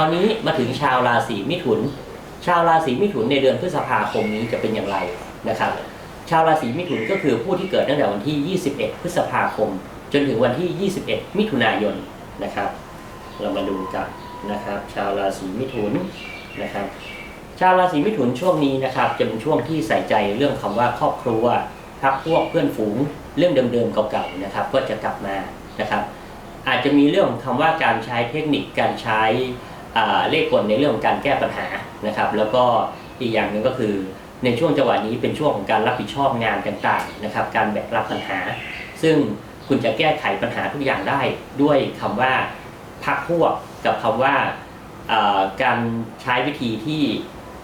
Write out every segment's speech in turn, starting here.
อนนี้มาถึงชาวราศีมิถุน ชาวราศีมิถุนในเดือนพฤษภาคมนี้จะเป็นอย่างไรนะครับ ชาวราศีมิถุนก็คือผู้ที่เกิดตั้งแต่วันที่ 21 พฤษภาคม จนถึงวันที่ 21 มิถุนายนนะครับ เรามาดูกันนะครับ ชาวราศีมิถุนนะครับ ชาวราศีมิถุนช่วงนี้นะครับ จะเป็นช่วงที่ใส่ใจเรื่องคำว่าครอบครัวพักพวกเพื่อนฝูงเรื่องเดิมๆเก่าๆนะครับ ก็จะกลับมานะครับ อาจจะมีเรื่องของคำว่าการใช้เทคนิคการใช้ เลขกลในเรื่องของการแก้ปัญหานะครับ แล้วก็อีกอย่างหนึ่งก็คือในช่วงจังหวะนี้เป็นช่วงของการรับผิดชอบงานต่างๆนะครับ การแบกรับปัญหา ซึ่งคุณจะแก้ไขปัญหาทุกอย่างได้ด้วยคำว่าพักพวกกับคำว่าอ่าการใช้วิธีที่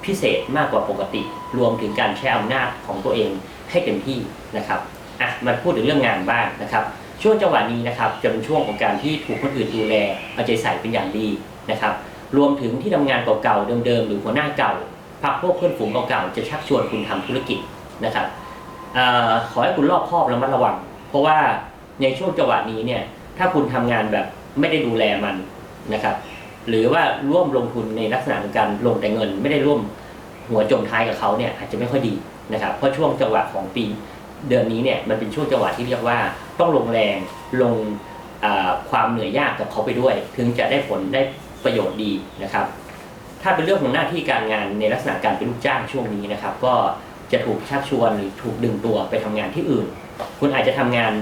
พิเศษมากกว่าปกติ รวมถึงการใช้อำนาจของตัวเองให้เต็มที่นะครับอะมาพูดถึงเรื่องงานบ้างนะครับ ช่วงจังหวะนี้นะครับจะเป็นช่วงของการที่ถูกคนอื่นดูแลเอาใจใส่เป็นอย่างดีนะครับ รวมถึงที่ทำงานเก่าๆเดิมๆหรือหัวหน้าเก่าพักพวกเพื่อนฝูงเก่าๆจะชักชวนคุณทำธุรกิจนะครับออขอให้คุณรอบคอบและมัดระวัง เพราะว่าในช่วงจังหวะนี้เนี่ยถ้าคุณทำงานแบบไม่ได้ดูแลมันนะครับหรือว่าร่วมลงทุนในลักษณะของการลงแต่เงิน ไม่ได้ร่วมหัวจมท้ายกับเขาเนี่ยอาจจะไม่ค่อยดีนะครับเพราะช่วงจังหวะของปีเดือนนี้เนี่ยมันเป็นช่วงจังหวะที่เรียกว่าต้องลงแรงลงความเหนื่อยยากกับเขาไปด้วย ถึงจะได้ผลได้ ประโยชน์ดีนะครับ ถ้าเป็นเรื่องของหน้าที่การงานในลักษณะการเป็นลูกจ้างช่วงนี้นะครับ ก็จะถูกชักชวนหรือถูกดึงตัวไปทำงานที่อื่น คุณอาจจะทำงาน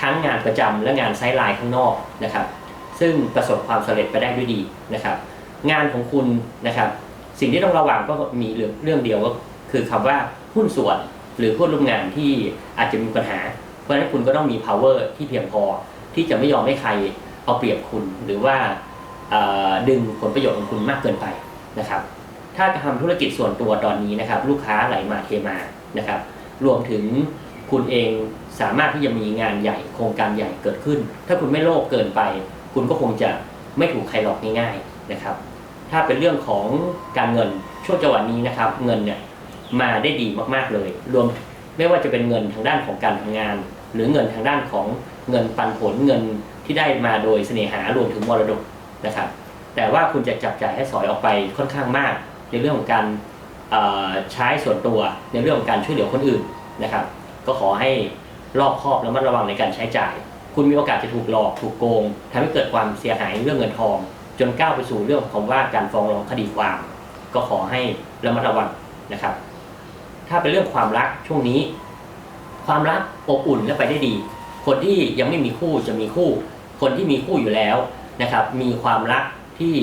ทั้งงานประจำและงานไซด์ไลน์ข้างนอกนะครับ ซึ่งประสบความสำเร็จไปได้ด้วยดีนะครับ งานของคุณนะครับ สิ่งที่ต้องระวังก็มีเรื่องเดียวก็คือคำว่าหุ้นส่วนหรือผู้ร่วมงานที่อาจจะมีปัญหา เพราะฉะนั้นคุณก็ต้องมี power ที่เพียงพอที่จะไม่ยอมให้ใครเอาเปรียบคุณหรือว่า ดึงผลประโยชน์ของคุณมากเกินไปนะครับ ถ้าทำธุรกิจส่วนตัวตอนนี้นะครับ ลูกค้าไหลมาเทมานะครับ รวมถึงคุณเองสามารถที่จะมีงานใหญ่โครงการใหญ่เกิดขึ้น ถ้าคุณไม่โลภเกินไป คุณก็คงจะไม่ถูกใครหลอกง่ายๆนะครับ ถ้าเป็นเรื่องของการเงินช่วงจังหวะนี้นะครับ เงินเนี่ยมาได้ดีมากๆเลย รวมไม่ว่าจะเป็นเงินทางด้านของการทำงาน หรือเงินทางด้านของเงินปันผลเงินที่ได้มาโดยเสน่หารวมถึงมรดก นะครับ แต่ว่าคุณจะจับจ่ายให้สอยออกไปค่อนข้างมาก ในเรื่องของการใช้ส่วนตัวในเรื่องของการช่วยเหลือคนอื่นนะครับ ก็ขอให้รอบคอบและมัดระวังในการใช้จ่าย คุณมีโอกาสจะถูกหลอกถูกโกงทำให้เกิดความเสียหายเรื่องเงินทอง จนก้าวไปสู่เรื่องของว่าการฟ้องร้องคดีความ ก็ขอให้ระมัดระวังนะครับ ถ้าเป็นเรื่องความรักช่วงนี้ ความรักอบอุ่นและไปได้ดี คนที่ยังไม่มีคู่จะมีคู่ คนที่มีคู่อยู่แล้ว นะครับมีความรักที่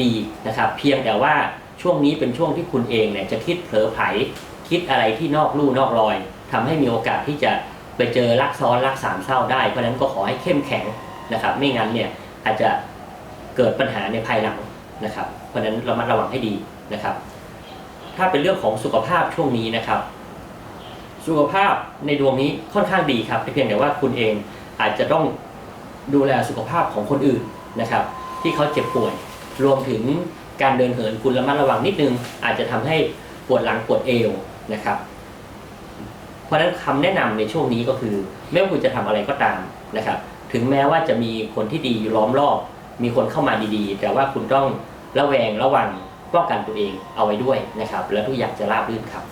ดีนะครับเพียงแต่ว่าช่วงนี้เป็นช่วงที่คุณเองเนี่ยจะคิดเผลอไผลคิดอะไรที่นอกลู่นอกรอยทำให้มีโอกาสที่จะไปเจอรักซ้อนรักสามเศร้าได้ เพราะฉะนั้นก็ขอให้เข้มแข็งนะครับ ไม่งั้นเนี่ยอาจจะเกิดปัญหาในภายหลังนะครับ เพราะฉะนั้นเรามาระวังให้ดีนะครับ ถ้าเป็นเรื่องของสุขภาพช่วงนี้นะครับ สุขภาพในดวงนี้ค่อนข้างดีครับเพียงแต่ว่าคุณเองอาจจะต้อง ดูแลสุขภาพของคนอื่นนะครับ ที่เขาเจ็บป่วย รวมถึงการเดินเหินคุณระมัดระวังนิดนึง อาจจะทำให้ปวดหลังปวดเอวนะครับ เพราะฉะนั้นคำแนะนำในช่วงนี้ก็คือ ไม่ว่าคุณจะทำอะไรก็ตามนะครับ ถึงแม้ว่าจะมีคนที่ดีอยู่ล้อมรอบ มีคนเข้ามาดีๆ แต่ว่าคุณต้องระแวงระวังป้องกันตัวเองเอาไว้ด้วยนะครับ แล้วทุกอย่างจะราบรื่นครับ